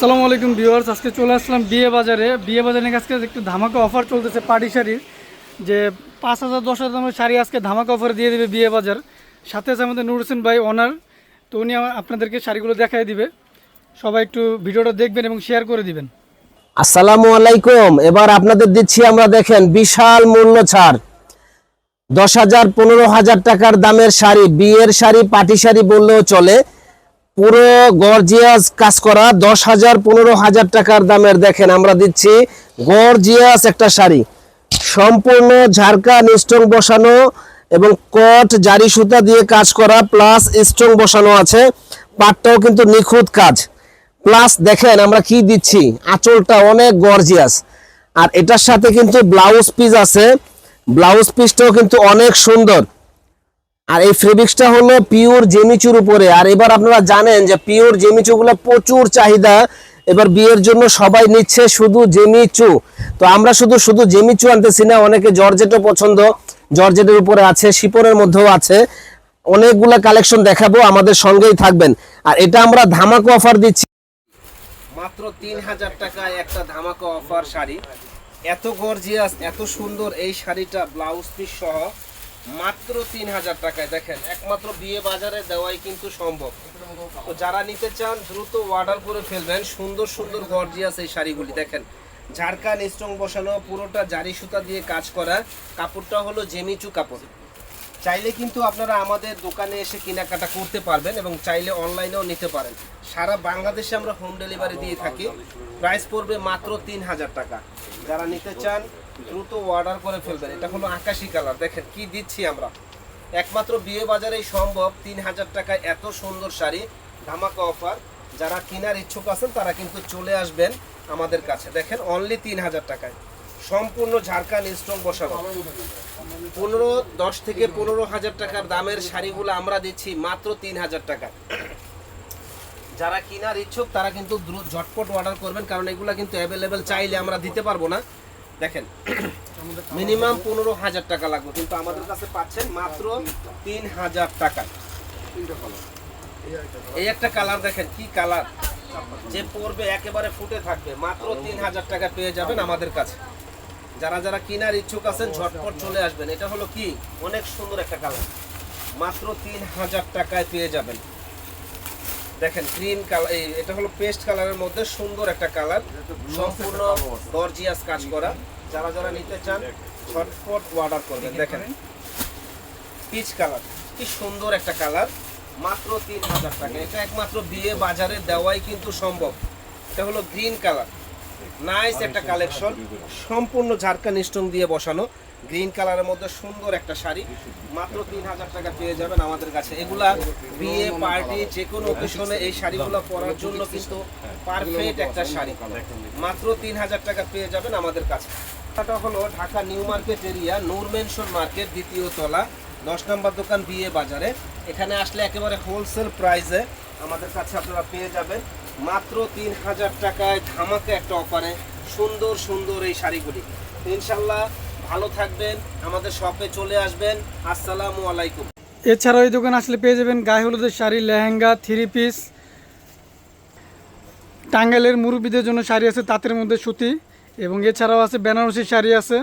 আসসালামু আলাইকুম ভিউয়ার্স, আজকে চলে আসলাম বিয়ে বাজারে বিয়ে বাজারে আজকে একটু ধামাকা অফার চলতেছে পাটি শাড়ির। যে পাঁচ হাজার, দশ হাজার দামের শাড়ি আজকে ধামাকা অফার দিয়ে দেবে বিয়ে বাজার সাথে আছে আমাদের নুর হোসেন ভাই অনার তো উনি আপনাদেরকে শাড়িগুলো দেখাই দিবে। সবাই একটু ভিডিওটা দেখবেন এবং শেয়ার করে দিবেন। আসসালামু আলাইকুম। এবার আপনাদের দিচ্ছি আমরা দেখেন বিশাল মূল্য ছাড়। দশ হাজার, পনেরো হাজার টাকার দামের শাড়ি, বিয়ের শাড়ি, পাটি শাড়ি বললেও চলে। পুরো গর্জিয়াস কাজ করা দশ হাজার, পনেরো হাজার টাকার দামের দেখেন, আমরা দিচ্ছি গর্জিয়াস একটা শাড়ি। সম্পূর্ণ ঝাড়কা স্টোন বসানো এবং কট, জারি সুতা দিয়ে কাজ করা প্লাস স্টোন বসানো আছে। পাটটাও কিন্তু নিখুঁত কাজ। প্লাস দেখেন, আমরা কি দিচ্ছি? আঁচলটা অনেক গর্জিয়াস। আর এটার সাথে কিন্তু ব্লাউজ পিস আছে। ব্লাউজ পিসটাও কিন্তু অনেক সুন্দর। আর এই ফেব্রিক্সটা হলো পিওর জেমিচুর উপরে। আর এবার আপনারা জানেন যে পিওর জেমিচুগুলো প্রচুর চাহিদা। এবার বিয়ের জন্য সবাই নিচ্ছে শুধু জেমিচু। তো আমরা শুধু শুধু জেমিচু আনতেছি না, অনেকে জর্জেটও পছন্দ। জর্জেটের উপরে আছে, শিপনের মধ্যেও আছে। অনেকগুলা কালেকশন দেখাবো, আমাদের সঙ্গেই থাকবেন। আর এটা আমরা ধামাকা অফার দিচ্ছি। মাত্র তিন হাজার টাকায় একটা ধামাকা অফার শাড়ি। এত গর্জিয়াস, এত সুন্দর এই শাড়িটা, ব্লাউজ পিস সহ। মাত্র তিন হাজার টাকায়। দেখেন, একমাত্র বিয়ে বাজারে দেওয়াই কিন্তু সম্ভব। তো যারা নিতে চান, দ্রুত অর্ডার করে ফেলবেন। সুন্দর সুন্দর গর্জিয়াস এই শাড়িগুলি। দেখেন ঝাড়খান স্ট্রং বসানো, পুরোটা জারি সুতা দিয়ে কাজ করা। কাপড়টা হলো জেমিচু কাপড়। চাইলে কিন্তু আপনারা আমাদের দোকানে এসে কেনাকাটা করতে পারবেন এবং চাইলে অনলাইনেও নিতে পারেন। সারা বাংলাদেশে আমরা হোম ডেলিভারি দিয়ে থাকি। প্রাইস পড়বে মাত্র তিন হাজার টাকা। যারা নিতে চান দ্রুত অর্ডার করে ফেলবেন। এটা হলো আকাশি কালার। দেখেন কি দিচ্ছি আমরা। একমাত্র বিয়ে বাজারেই সম্ভব তিন হাজার টাকায় এত সুন্দর শাড়ি, ধামাকা অফার যারা কেনার ইচ্ছুক আছেন, তারা কিন্তু চলে আসবেন আমাদের কাছে। দেখেন অনলি তিন হাজার টাকায়। সম্পূর্ণ ঝাড়খান স্ট্রং বসানো। পনেরো, দশ থেকে পনেরো হাজার টাকার দামের শাড়িগুলো আমরা দিচ্ছি মাত্র তিন হাজার টাকা যারা কেনার ইচ্ছুক, তারা কিন্তু দ্রুত ঝটপট অর্ডার করবেন, কারণ এগুলা কিন্তু অ্যাভেলেবেল চাইলে আমরা দিতে পারব না। দেখেন মিনিমাম পনেরো হাজার টাকা লাগবে কিন্তু আমাদের কাছে পাচ্ছেন মাত্র তিন হাজার টাকা। এই একটা কালার দেখেন কি কালার যে পরবে একেবারে ফুটে থাকবে মাত্র তিন হাজার টাকা পেয়ে যাবেন আমাদের কাছে। যারা যারা কেনার ইচ্ছুক আছেন ঝটপট চলে আসবেন। এটা হলো কি? অনেক সুন্দর একটা কালার মাত্র তিন হাজার টাকায় পেয়ে যাবেন। দেখেন গ্রিন কালার এই এটা হলো পেস্ট কালারের মধ্যে সুন্দর একটা কালার সম্পূর্ণ গর্জিয়াস কাজ করা। যারা যারা নিতে চান ছটফট অর্ডার করবেন। দেখেন পিচ কালার কি সুন্দর একটা কালার মাত্র তিন হাজার টাকা। এটা একমাত্র বিয়ে বাজারে দেওয়াই কিন্তু সম্ভব। এটা হলো গ্রিন কালার নাইস একটা কালেকশন সম্পূর্ণ ঝাড়খান স্টোন দিয়ে বসানো। গ্রিন কালারের মধ্যে সুন্দর একটা শাড়ি। মাত্র তিন হাজার টাকা পেয়ে যাবেন আমাদের কাছে। এগুলা বিয়ে পার্টি যে কোনো অকেশনে এই শাড়িগুলো পরার জন্য কিন্তু পারফেক্ট একটা শাড়ি। মাত্র তিন হাজার টাকা পেয়ে যাবেন আমাদের কাছে। এটা হলো Dhaka new market area Noor mansion market দ্বিতীয় তলা দশ নম্বর দোকান বিয়ে বাজারে। এখানে আসলে একেবারে হোলসেল প্রাইসে আমাদের কাছে আপনারা পেয়ে যাবেন। মাত্র তিন হাজার টাকায় ধামাকে একটা অফারে সুন্দর সুন্দর এই শাড়িগুলি। ইনশাল্লাহ ভালো থাকবেন, আমাদের শপে চলে আসবেন। আসসালামু আলাইকুম। এছাড়াও এই দোকান আসলে পেয়ে যাবেন গায়ে হলুদের শাড়ি, লেহেঙ্গা থ্রি পিস টাঙ্গাইলের মুরব্বীদের জন্য শাড়ি আছে তাঁতের মধ্যে সুতি এবং এছাড়াও আছে বেনারসি শাড়ি আছে।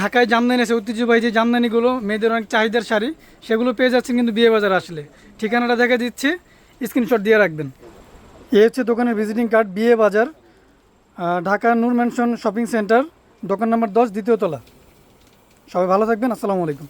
ঢাকায় জামদানি আছে, ঐতিহ্যবাহী যে জামদানিগুলো মেয়েদের অনেক চাহিদার শাড়ি, সেগুলো পেয়ে যাচ্ছেন কিন্তু বিয়ে বাজার আসলে। ঠিকানাটা দেখে দিচ্ছি, স্ক্রিনশট দিয়ে রাখবেন। এ হচ্ছে দোকানের ভিজিটিং কার্ড বিএ বাজার Dhaka Noor mansion shopping centre দোকান নম্বর দশ, দ্বিতীয় তলা। সবাই ভালো থাকবেন, আসসালামু আলাইকুম।